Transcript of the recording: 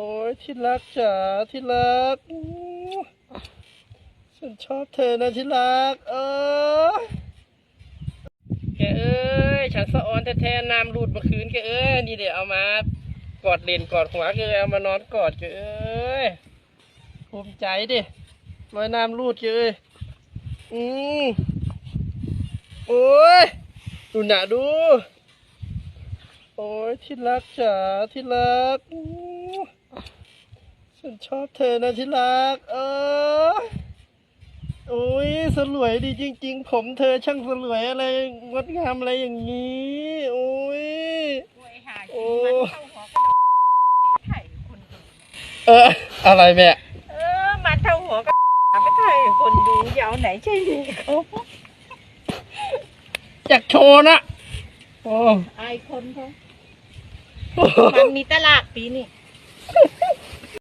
อ้ยที่รักจ๋าที่รักฉันชอบเธอนะที่รัก เออแกเอ้ยฉันสะออนแท้ๆน้ำรูดเมื่อคืนแกเอ้ยนี่เดี๋ยวเอามากอดเลนกอดหัวแกเอามานอนกอดแกเอ้ยภูมิใจดิลอยน้ำรูดแกเอ้ยอืมโอ้ยดูหนาดู โอ้ยที่รักจ๋าที่รัก ฉันชอบเธอนะที่รัก เออโอ้ยสลวยดีจริง ๆ ผมเธอช่างสลวยอะไรงดงามอะไรอย่างนี้ โอ้ยไว้หาโอ้กินมันเข้าหัวกระโดดไถ่คนดูเออ อะไรแม่เออมันเท่าหัวก็ไปไถ่คนดูอยาวไหนใช่ดีเขาอยากโชว์นะโอ้อายคนเขามันมีตลาดปีนี่